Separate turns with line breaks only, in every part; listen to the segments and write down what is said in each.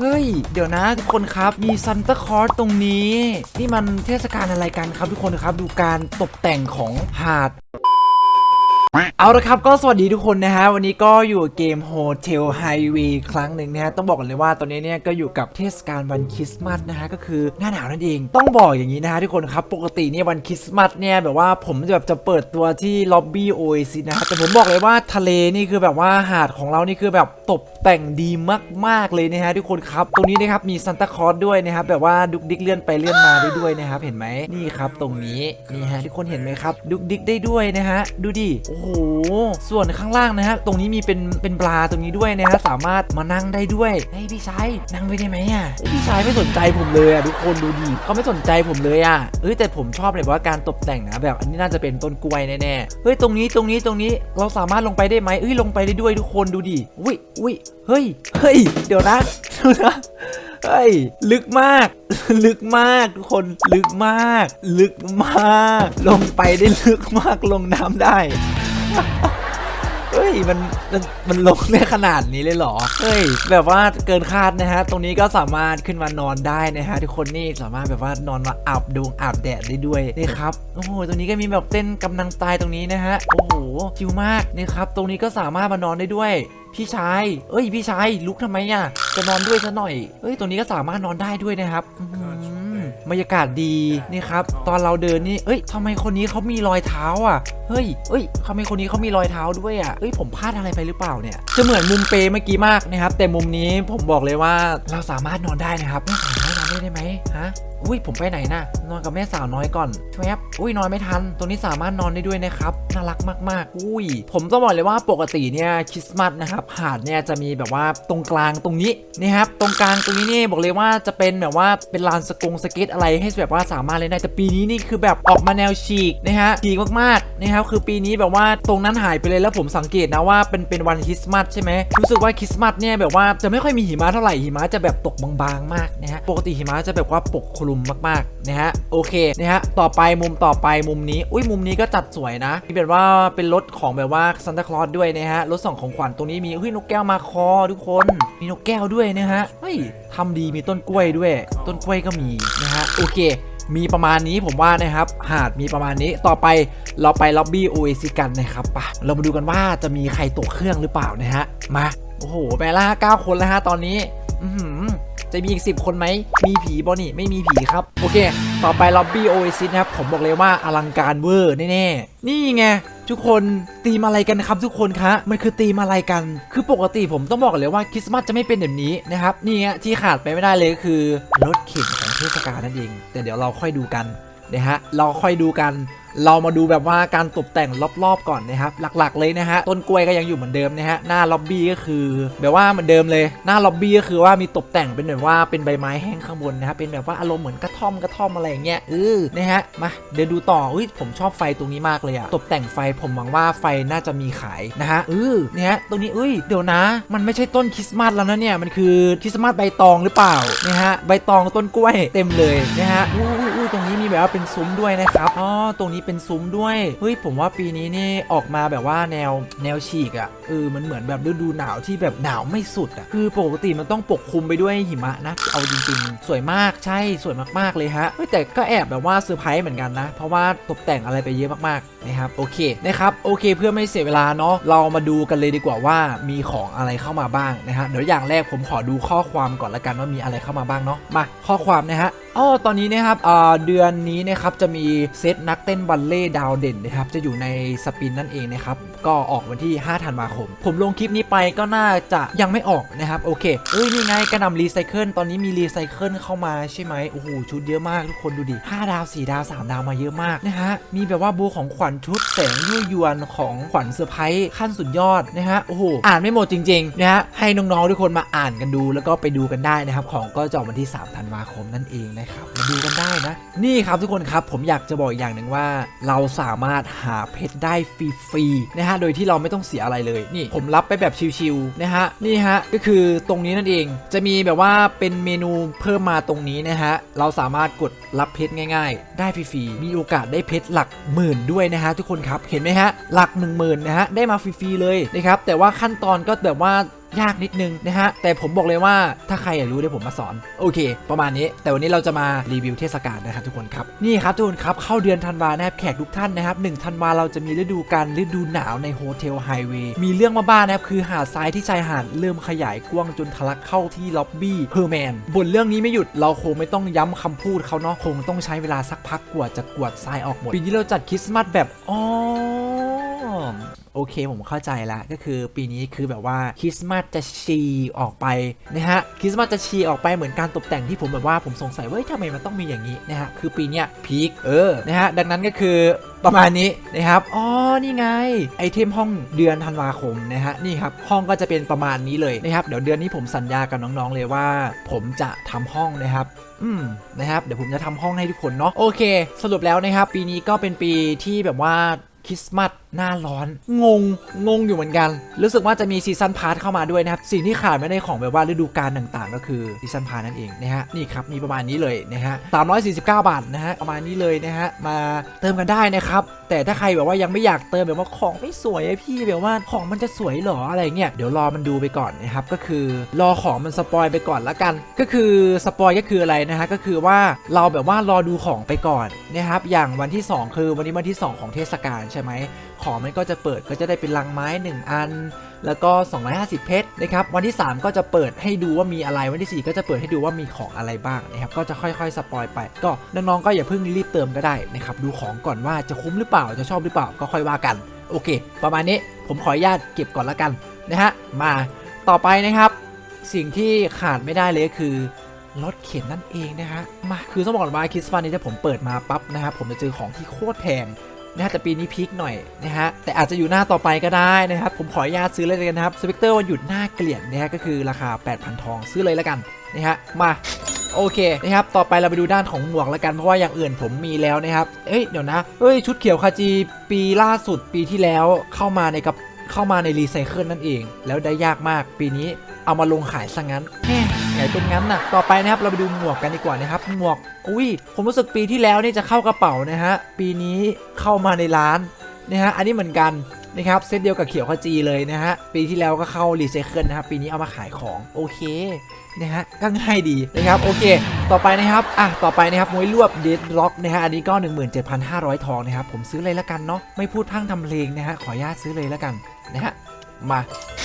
เฮ้ย เดี๋ยวนะทุกคนครับ มีซันตาคลอสตรงนี้ นี่มันเทศกาลอะไรกันครับทุกคนครับ ดูการตกแต่งของหาด เอาละครับก็สวัสดีทุกคนนะฮะ วันนี้ก็อยู่เกม Hotel Highway ครั้งหนึ่งนะฮะ ต้องบอกกันเลยว่าตอนนี้เนี่ยก็อยู่กับเทศกาลวันคริสต์มาสนะฮะ ก็คือหน้าหนาวนั่นเอง ต้องบอกอย่างนี้นะฮะทุกคนครับ ปกติเนี่ยวันคริสต์มาสเนี่ยแบบว่าผมจะแบบจะเปิดตัวที่ล็อบบี้โอเอซินะฮะแต่ผมบอกเลยว่าทะเลนี่คือแบบว่าหาดของเรานี่คือแบบตกแต่งดีมากๆเลยนะฮะทุกคนครับ ตรงนี้นะครับมีซันตาคลอสด้วยนะครับแบบว่าดุกดิกเลื่อนไปเลื่อนมาได้ด้วยนะครับเห็นไหมนี่ครับตรงนี้นี่ฮะทุกคนเห็นไหมครับ ดุกดิกได้ด้วยนะฮะดูดิโอ้โห ส่วนข้างล่างนะฮะ ตรงนี้มีเป็นเป็นปลาตรงนี้ด้วยนะฮะ สามารถมานั่งได้ด้วยเฮ้ยพี่ชายนั่งไปได้ไหมอะพี่ชายไม่สนใจผมเลยอะทุกคนดูดิเขาไม่สนใจผมเลยอะเอ้ยแต่ผมชอบเลยว่าการตกแต่งนะแบบอันนี้น่าจะเป็นต้นกล้วยแน่ๆเฮ้ยตรงนี้ตรงนี้ตรงนี้เราสามารถลงไปได้ไหมเอ้ยลงไปได้ด้วยทุกคนดูดิอุ้ยอุ้ยเฮ้ยเฮ้ยเดี๋ยวนะเดี๋ยวนะเฮ้ยลึกมาก ลึกมากทุกคนลึกมาก ลึกมาก ลงไปได้ลึกมากลงน้ำได้ เฮ้ยมันมันมันลงได้ขนาดนี้เลยเหรอ เฮ้ย แบบว่าเกินคาดนะฮะ ตรงนี้ก็สามารถขึ้นมานอนได้นะฮะทุกคนนี่สามารถแบบว่านอนมาอาบดวงอาบแดดได้ด้วยนี่ครับโอ้โหตรงนี้ก็มีแบบเต้นกำลังสไตล์ตรงนี้นะฮะโอ้โหชิลมากนี่ครับ ตรงนี้ก็สามารถมานอนได้ด้วยพี่ชาย เอ้ย พี่ชาย ลุกทำไมอะ จะนอนด้วยซะหน่อย เอ้ย ตรงนี้ก็สามารถนอนได้ด้วยนะครับ บรรยากาศดีนี่ครับ ตอนเราเดินนี่เอ้ยทำไมคนนี้เขามีรอยเท้าอะเฮ้ยเอ้ยทำไมคนนี้เขามีรอยเท้าด้วยอะเอ้ยผมพลาดอะไรไปหรือเปล่าเนี่ยจะเหมือนมุมเปเมื่อกี้มากนะครับ แต่มุมนี้ผมบอกเลยว่าเราสามารถนอนได้นะครับแม่สาวน้อยนอนได้ได้ไหมฮะอุ้ยผมไปไหนนะนอนกับแม่สาวน้อยก่อนแวบอุ้ยนอนไม่ทัน ตรงนี้สามารถนอนได้ด้วยนะครับ น่ารักมากๆ อุ้ย ผมต้องบอกเลยว่าปกติเนี่ยคริสต์มาสนะครับ หาดเนี่ยจะมีแบบว่าตรงกลางตรงนี้นี่ครับ ตรงกลางตรงนี้นี่บอกเลยว่าจะเป็นแบบว่าเป็นลานสกงสเก็ตอะไรให้แบบว่าสามารถเล่นได้แต่ปีนี้นี่คือแบบออกมาแนวฉีกนะฮะฉีกมากๆนะครับคือปีนี้แบบว่าตรงนั้นหายไปเลยแล้วผมสังเกตนะว่าเป็นเป็นวันคริสต์มาสใช่ไหมรู้สึกว่าคริสต์มาสเนี่ยแบบว่าจะไม่ค่อยมีหิมะเท่าไหร่หิมะจะแบบตกบางๆมากนะฮะปกติหิมะจะแบบว่าปกคลุมมากๆนะฮะโอเคนะฮะต่อไปมุมต่อไปมุมนี้อุ้ยมุมนี้ก็จัดสวยนะที่เป็นว่าเป็นรถของแบบว่าซันตาคลอสด้วยนะฮะรถส่งของขวัญตรงนี้มีเฮ้ยนกแก้วมาคอทุกคนมีนกแก้วด้วยนะฮะเฮ้ย ทำดีมีต้นกล้วยด้วย ต้นกล้วยก็มีนะฮะโอเค มีประมาณนี้ผมว่านะครับ หาดมีประมาณนี้ต่อไปเราไปล็อบบี้โอเอซิกันนะครับปะเรามาดูกันว่าจะมีใครตกเครื่องหรือเปล่านะฮะมาโอ้โหไปละเก้าคนแล้วฮะตอนนี้อืจะมีอีก 10 คนไหม มีผีบอนี่ ไม่มีผีครับ โอเค ต่อไปล็อบบี้โอเอซิสนะครับ ผมบอกเลยว่าอลังการเวอร์แน่ๆ นี่ไง ทุกคนตีมอะไรกันครับทุกคนคะมันคือตีมอะไรกัน คือปกติผมต้องบอกเลยว่าคริสต์มาสจะไม่เป็นแบบนี้นะครับนี่ฮะที่ขาดไปไม่ได้เลยก็คือรถเข็นของเทศกาลนั่นเอง แต่เดี๋ยวเราค่อยดูกันนะฮะเราค่อยดูกัน เรามาดูแบบว่าการตกแต่งรอบๆก่อนนะครับ หลักๆเลยนะฮะต้นกล้วยก็ยังอยู่เหมือนเดิมนะฮะหน้าล็อบบี้ก็คือ แบบว่าเหมือนเดิมเลย หน้าล็อบบี้ก็คือว่ามีตกแต่งเป็นแบบว่าเป็นใบไม้แห้งข้างบนนะครับเป็นแบบว่าอารมณ์เหมือนกระท่อมกระท่อมอะไรอย่างเงี้ยเออนะฮะมาเดี๋ยวดูต่ออุ้ยผมชอบไฟตรงนี้มากเลยอะตกแต่งไฟผมหวังว่าไฟน่าจะมีขายนะฮะเออเนี่ยตรงนี้เอ้ยเดี๋ยวนะ มันไม่ใช่ต้นคริสต์มาสแล้วนะเนี่ยมันคือคริสต์มาสใบตองหรือเปล่านะฮะใบตองต้นกล้วยเต็มเลยนะฮะอุ้อุ้ยอุ้ยตรงนี้มีแบบว่าเป็นซุ้มด้วยนะครับอ๋อตรงนี้เป็นซุ้มด้วยเฮ้ยผมว่าปีนี้นี่ออกมาแบบว่าแนวแนวฉีกอะ่ะเออมันเหมือนแบบฤดูหนาวที่แบบหนาวไม่สุดอะ่ะคือปกติมันต้องปกคลุมไปด้วยหิมะนะเอาจริงๆ สวยมากใช่สวยมากๆเลยฮะเฮ้ยแต่ก็แอบแบบว่าเซอร์ไพรส์เหมือนกันนะ เพราะว่าตกแต่งอะไรไปเยอะมากๆนะครับโอเคนะครับโอเคเพื่อไม่เสียเวลาเนาะเรามาดูกันเลยดีกว่าว่ามีของอะไรเข้ามาบ้างนะฮะเดี๋ยวอย่างแรกผมขอดูข้อความก่อนละกันว่ามีอะไรเข้ามาบ้างเนาะมาข้อความนะฮะ อ๋อตอนนี้นะครับเดือนนี้นะครับจะมีเซตนักเต้นบัลเล่ดาวเด่นนะครับจะอยู่ในสปินนั่นเองนะครับก็ออกวันที่ 5 ธันวาคม ผมลงคลิปนี้ไปก็น่าจะยังไม่ออกนะครับโอเคเอ้ยนี่ไงกระนำรีไซเคิลตอนนี้มีรีไซเคิลเข้ามาใช่ไหมโอ้โหชุดเยอะมากทุกคนดูดิ 5 ดาว 4 ดาว 3 ดาวมาเยอะมากนะฮะมีแบบว่าบูของขวัญชุดแสงยั่วยวนของขวัญเซอร์ไพรส์ขั้นสุดยอดนะฮะโอ้โหอ่านไม่หมดจริงๆนะฮะให้น้องๆทุกคนมาอ่านกันดู แล้วก็ไปดูกันได้นะครับของก็จะออกวันที่ 3 ธันวาคมนั่นเองนะครับมาดูกันได้นะ นี่ครับทุกคนครับผมอยากจะบอกอีกอย่างหนึ่งว่า เราสามารถหาเพชรได้ฟรีๆนะฮะโดยที่เราไม่ต้องเสียอะไรเลยนี่ผมรับไปแบบชิวๆนะฮะนี่ฮะก็คือตรงนี้นั่นเองจะมีแบบว่าเป็นเมนูเพิ่มมาตรงนี้นะฮะเราสามารถกดรับเพชรง่าย ๆ ได้ฟรีๆมีโอกาสได้เพชรหลักหมื่นด้วยนะฮะทุกคนครับเห็นไหมฮะหลัก 1 0,000นะฮะได้มาฟรีๆเลยนะครับแต่ว่าขั้นตอนก็แบบว่า ยากนิดนึงนะฮะ แต่ผมบอกเลยว่าถ้าใครอยากรู้เดี๋ยวผมมาสอน โอเค ประมาณนี้ แต่วันนี้เราจะมารีวิวเทศกาลนะครับทุกคนครับ นี่ครับทุกคนครับ เข้าเดือนธันวานะครับแขกทุกท่านนะครับหนึ่งธันวาเราจะมีฤดูกาลฤดูหนาวในโฮเทลไฮเวย์มีเรื่องมาบ้านนะครับคือหาดทรายที่ชายหาดเริ่มขยายกว้างจนทะลักเข้าที่ล็อบบี้เพอร์แมนบนเรื่องนี้ไม่หยุดเราคงไม่ต้องย้ำคำพูดเขาเนาะคงต้องใช้เวลาสักพักกว่าจะกวาดทรายออกหมดปีนี้เราจัดคริสต์มาสแบบอ๋อ โอเคผมเข้าใจแล้วก็คือปีนี้คือแบบว่าคริสต์มาสจะชีออกไปนะฮะคริสต์มาสจะชีออกไปเหมือนการตกแต่งที่ผมแบบว่าผมสงสัยว่าทำไมมันต้องมีอย่างนี้นะฮะคือปีเนี้ยพีคเออนะฮะดังนั้นก็คือประมาณนี้นะครับ อ๋อ นี่ไง ไอเทมห้องเดือนธันวาคมนะฮะ นี่ครับ ห้องก็จะเป็นประมาณนี้เลยนะครับ เดี๋ยวเดือนนี้ผมสัญญากับน้องๆเลยว่า ผมจะทำห้องนะครับอืมนะครับ เดี๋ยวผมจะทำห้องให้ทุกคนเนาะ โอเค สรุปแล้วนะครับ ปีนี้ก็เป็นปีที่แบบว่า คริสต์มาสหน้าร้อน งง งงอยู่เหมือนกัน รู้สึกว่าจะมีซีซันพาร์ทเข้ามาด้วยนะครับ สิ่งที่ขาดไม่ได้ของแบบว่าฤดูกาลต่างๆ ก็คือซีซันพาร์ทนั่นเองนะฮะ นี่ครับ มีประมาณนี้เลยนะฮะ349บาทนะฮะ ประมาณนี้เลยนะฮะ มาเติมกันได้นะครับ แต่ถ้าใครแบบว่ายังไม่อยากเติมแบบว่าของไม่สวยอพี่แบบว่าของมันจะสวยเหรออะไรเงี้ย เดี๋ยวรอมันดูไปก่อนนะครับ ก็คือรอของมันสปอยไปก่อนละกัน ก็คือสปอยก็คืออะไรนะฮะ ก็คือว่าเราแบบว่ารอดูของไปก่อน นะครับอย่างวันที่ 2 คือวันนี้วันที่ 2 ของเทศกาลใช่ไหมของมันก็จะเปิดก็จะได้เป็นลังไม้ 1 อัน แล้วก็ 250 เพชรนะครับวันที่ 3 ก็จะเปิดให้ดูว่ามีอะไรวันที่ 4 ก็จะเปิดให้ดูว่ามีของอะไรบ้างนะครับก็จะค่อยๆสปอยไป ก็น้องๆก็อย่าเพิ่งรีบเติมก็ได้นะครับดูของก่อนว่าจะคุ้มหรือเปล่าจะชอบหรือเปล่าก็ค่อยว่ากันโอเค ประมาณนี้ผมขออนุญาตเก็บก่อนละกันนะฮะมาต่อไปนะครับ สิ่งที่ขาดไม่ได้เลยคือ รถเข็นนั่นเองนะฮะมาคือต้องว่าคริสต์มาสนี้ถ้าผมเปิดมาปั๊บนะครับผมจะเจอของที่โคตรแพงนะฮะแต่ปีนี้พีคหน่อยนะฮะแต่อาจจะอยู่หน้าต่อไปก็ได้นะครับผมขออนุญาตซื้อเลยกันนะครับสเปกเตอร์วันหยุดหน้าเกลียดนะฮะก็คือราคา 8,000 ทองซื้อเลยแล้วกันนะฮะมาโอเคนะครับ ต่อไปเราไปดูด้านของหมวกแล้วกัน เพราะว่าอย่างอื่นผมมีแล้วนะครับ เอ้ย เดี๋ยวนะ เอ้ย ชุดเขียวคาจีปีล่าสุดปีที่แล้วเข้ามาในกับเข้ามาในรีไซเคิลนั่นเอง แล้วได้ยากมากปีนี้เอามาลงขายซะงั้น แหมไงเป็นงั้นน่ะต่อไปนะครับเราไปดูหมวกกันดีกว่านะครับหมวกอุ้ยผมรู้สึกปีที่แล้วนี่จะเข้ากระเป๋านะฮะปีนี้เข้ามาในร้านนะฮะอันนี้เหมือนกันนะครับเซตเดียวกับเขียวขจีเลยนะฮะปีที่แล้วก็เข้ารีไซเคิลนะครับปีนี้เอามาขายของโอเคนะฮะก็ง่ายดีนะครับโอเค ต่อไปนะครับอะต่อไปนะครับมวยรวบเดดล็อกนะฮะอันนี้ก็ 17,500 ทองนะครับผมซื้อเลยละกันเนาะไม่พูดพร่งทำเพลงนะฮะขออนุญาตซื้อเลยละกันนะฮะมา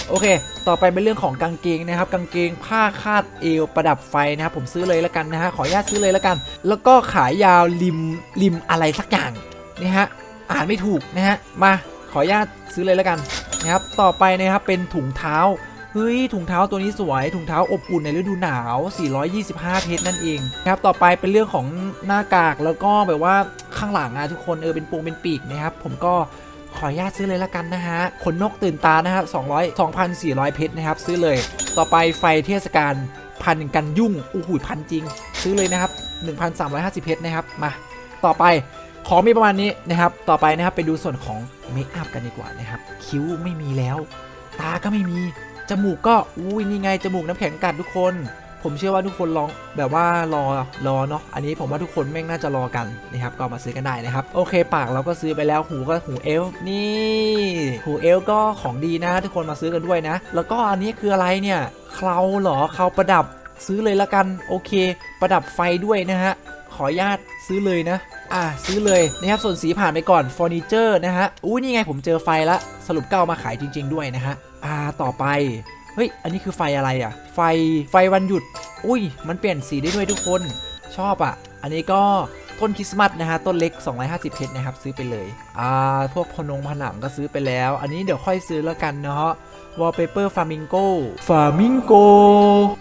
โอเค ต่อไปเป็นเรื่องของกางเกงนะครับ กางเกงผ้าคาดเอวประดับไฟนะครับ ผมซื้อเลยละกันนะฮะ ขออนุญาตซื้อเลยละกัน แล้วก็ขายยาวริมริมอะไรสักอย่างนะฮะ อ่านไม่ถูกนะฮะ มาขออนุญาตซื้อเลยละกันนะครับ ต่อไปนะครับเป็นถุงเท้า เฮ้ยถุงเท้าตัวนี้สวย ถุงเท้าอบอุ่นในฤดูหนาว 425 เพชรนั่นเองนะครับ ต่อไปเป็นเรื่องของหน้ากากแล้วก็แบบว่าข้างหลังอะทุกคนเออเป็นปงเป็นปีกนะครับ ผมก็ ขออนุญาตซื้อเลยละกันนะฮะขนนกตื่นตานะครับ200 2,400 เพชรนะครับ ซื้อเลย ต่อไปไฟเทศกาลพันกันยุ่งอู้หูพันจริง ซื้อเลยนะครับ 1,350 เพชรนะครับ มา ต่อไปของมีประมาณนี้นะครับ ต่อไปนะครับไปดูส่วนของเมคอัพกันดีกว่านะครับ คิ้วไม่มีแล้ว ตาก็ไม่มี จมูกก็ อุ้ยนี่ไง จมูกน้ำแข็งกัดทุกคน ผมเชื่อว่าทุกคนลองแบบว่ารอรอเนาะอันนี้ผมว่าทุกคนแม่งน่าจะรอกันนะครับก็มาซื้อกันได้นะครับโอเค ปากเราก็ซื้อไปแล้วหูก็หูเอลนี่หูเอลก็ของดีนะ ทุกคนมาซื้อกันด้วยนะ แล้วก็อันนี้คืออะไรเนี่ยเคราหรอเคราประดับซื้อเลยละกันโอเค ประดับไฟด้วยนะฮะขออนุญาตซื้อเลยนะอะซื้อเลยนะครับส่วนสีผ่านไปก่อนเฟอร์นิเจอร์นะฮะอุ้ยนี่ไงผมเจอไฟละสรุปก็เอามาขายจริง ๆ ด้วยนะฮะอ่าต่อไป ฮ้ย อันนี้คือไฟอะไรอะ ไฟ ไฟวันหยุด อุ้ย มันเปลี่ยนสีได้ด้วยทุกคน ชอบอะ อันนี้ก็ต้นคริสต์มาสนะฮะ ต้นเล็ก 250 เพชรนะครับ ซื้อไปเลย อ่า พวกพนงผนังก็ซื้อไปแล้ว อันนี้เดี๋ยวค่อยซื้อแล้วกันเนาะ wallpaper flamingo flamingo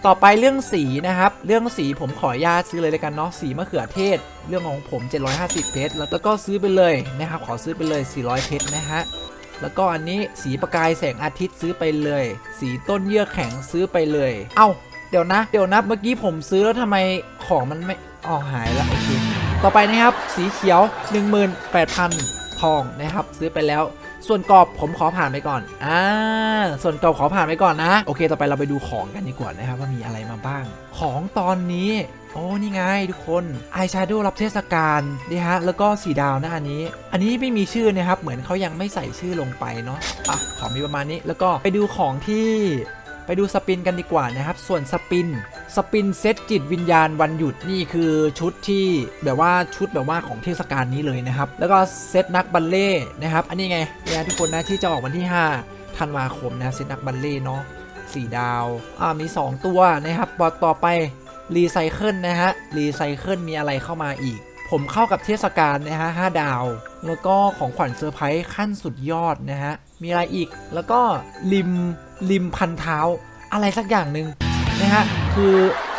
ต่อไปเรื่องสีนะครับ เรื่องสีผมขออนุญาตซื้อเลยแล้วกันเนาะ สีมะเขือเทศ เรื่องของผม 750 เพชร แล้วก็ซื้อไปเลยนะครับ ขอซื้อไปเลย 400 เพชรนะฮะ แล้วก็อันนี้สีประกายแสงอาทิตย์ซื้อไปเลย สีต้นเยื่อแข็งซื้อไปเลย เอ้าเดี๋ยวนะ เดี๋ยวนะเมื่อกี้ผมซื้อแล้วทำไมของมันไม่อ๋อหายแล้วโอเคต่อไปนะครับสีเขียว 18,000 ทองนะครับ ซื้อไปแล้ว ส่วนกรอบผมขอผ่านไปก่อนอ่าส่วนกรอบขอผ่านไปก่อนนะ โอเค ต่อไปเราไปดูของกันดีกว่านะครับว่ามีอะไรมาบ้าง ของตอนนี้โอ้นี่ไงทุกคนไอายแชโดว์รับเทศกาลนี่ฮะแล้วก็สีดาวนะอันนี้ อันนี้ไม่มีชื่อนะครับเหมือนเขายังไม่ใส่ชื่อลงไปเนาะอะของมีประมาณนี้แล้วก็ไปดูของที่ไปดูสปินกันดีกว่านะครับ ส่วนสปิน สปินเซตจิตวิญญาณวันหยุดนี่คือชุดที่แบบว่าชุดแบบว่าของเทศกาลนี้เลยนะครับ แล้วก็เซตนักบัลเล่นะครับ อันนี้ไงเนี่ยทุกคนนะที่จะออกวันที่ 5 ธันวาคมนะเซตนักบัลเล่เนาะสี่ดาว อ่ามี 2 ตัวนะครับบอต่อไป รีไซเคิลนะฮะ รีไซเคิลมีอะไรเข้ามาอีก ผมเข้ากับเทศกาลนะฮะ5ดาว แล้วก็ของขวัญเซอร์ไพรส์ขั้นสุดยอดนะฮะ มีอะไรอีก แล้วก็ริมริมพันเท้า อะไรสักอย่างหนึ่งนะฮะ คือ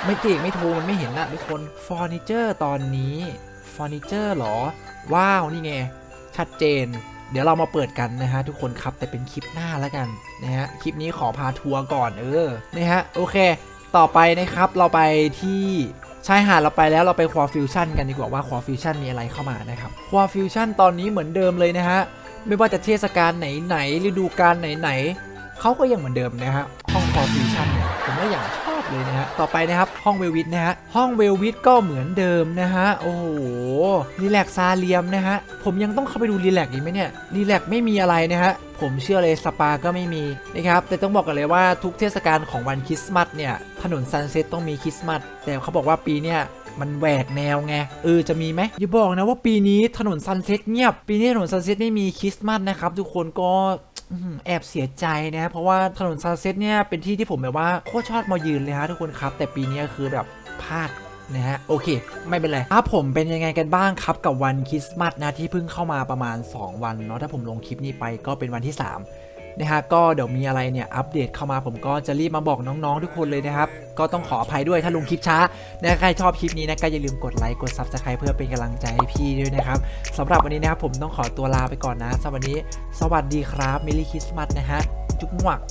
ไม่เจกไม่ทรมันไม่เห็นนะทุกคนเฟอร์นิเจอร์ตอนนี้เฟอร์นิเจอร์หรอ ว้าว นี่ไง ชัดเจน เดี๋ยวเรามาเปิดกันนะฮะทุกคนครับแต่เป็นคลิปหน้าแล้วกันนะฮะคลิปนี้ขอพาทัวร์ก่อนเออนะฮะโอเค ต่อไปนะครับเราไปที่ชายหาดเราไปแล้วเราไปควอฟิวชั่นกันดีกว่าว่าควอฟิวชั่นมีอะไรเข้ามานะครับควอฟิวชั่นตอนนี้เหมือนเดิมเลยนะฮะไม่ว่าจะเทศกาลไหนๆฤดูกาลไหนๆเขาก็ยังเหมือนเดิมนะฮะห้องควอฟิวชั่นเนี่ยผมก็อย่างช เลยนะฮะ ต่อไปนะครับห้องเวลวิทนะฮะ ห้องเวลวิทก็เหมือนเดิมนะฮะ โอ้โหรีแลกซาเลียมนะฮะ ผมยังต้องเข้าไปดูรีแลกอีกไหมเนี่ย รีแลกไม่มีอะไรนะฮะ ผมเชื่อเลยสปาก็ไม่มีนะครับ แต่ต้องบอกกันเลยว่าทุกเทศกาลของวันคริสต์มาสเนี่ย ถนนซันเซ็ตต้องมีคริสต์มาส แต่เขาบอกว่าปีเนี่ยมันแหวกแนวไง เออ จะมีไหมอย่าบอกนะว่าปีนี้ถนนซันเซ็ตเงียบ ปีนี้ถนนซันเซ็ตไม่มีคริสต์มาสนะครับ ทุกคนก็ แอบเสียใจนะเพราะว่าถนนซาเซ็ตเนี่ยเป็นที่ที่ผมแบบว่าโคตรชอบมายืนเลยฮะทุกคนครับ แต่ปีนี้คือแบบพลาดนะฮะโอเค ไม่เป็นไรครับผมเป็นยังไงกันบ้างครับกับวันคริสต์มาสนะที่เพิ่งเข้ามาประมาณ 2 วันเนาะถ้าผมลงคลิปนี้ไปก็เป็นวันที่ 3 นะฮะก็เดี๋ยวมีอะไรเนี่ยอัปเดตเข้ามาผมก็จะรีบมาบอกน้องๆทุกคนเลยนะครับ ก็ต้องขออภัยด้วยถ้าลุงคลิปช้านะใครชอบคลิปนี้นะก็อย่าลืมกดไลค์กดซับสไครต์เพื่อเป็นกำลังใจให้พี่ด้วยนะครับสำหรับวันนี้นะครับผมต้องขอตัวลาไปก่อนนะสำหรับวันนี้ สวัสดีครับมิลลี่คริสต์มาสนะฮะจุ๊บหวัก